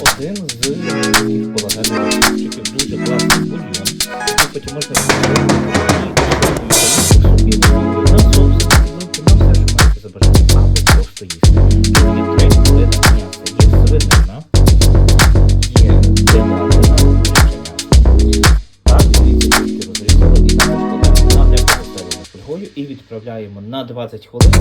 один з таких полагальних рецептів. Дуже класний бульйон. який Потім можна собі на соус, на все, що маєте забажати. Просто їсти. Є три види м'яса. Є свинина, є розрізали і також кладемо на фольгою і відправляємо на 20 хвилин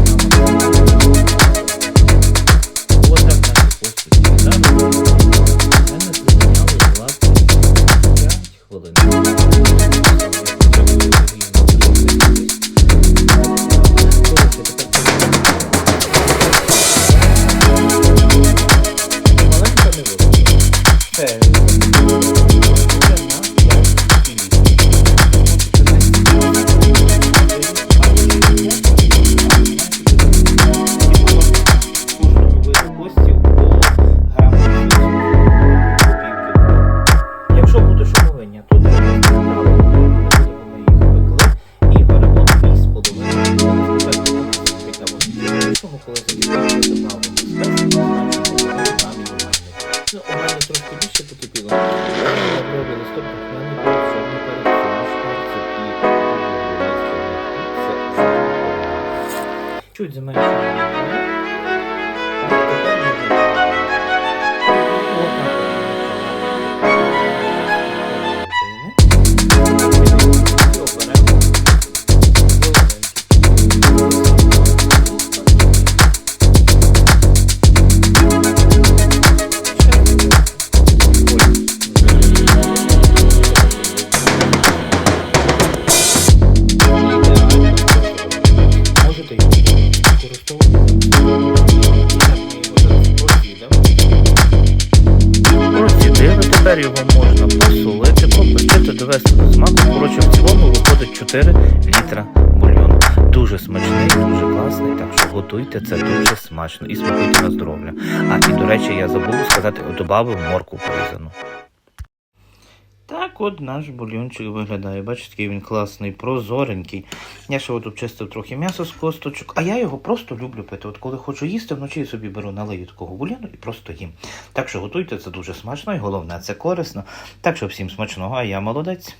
就这么一说。Тепер його можна посолити, попустити, довести до смаку. Коротше, в цілому виходить 4 літра бульйону. Дуже смачний, дуже класний, так що готуйте, це дуже смачно і смакуйте на здоров'я. А і до речі, я забув сказати, додав морку порізану. Так от наш бульйончик виглядає. Бачите, який він класний, прозоренький. Я ще тут чистив трохи м'ясо з косточок, а я його просто люблю пити. От коли хочу їсти, вночі я собі беру налию такого бульйону і просто їм. Так що готуйте, це дуже смачно і головне, це корисно. Так що всім смачного, а я молодець.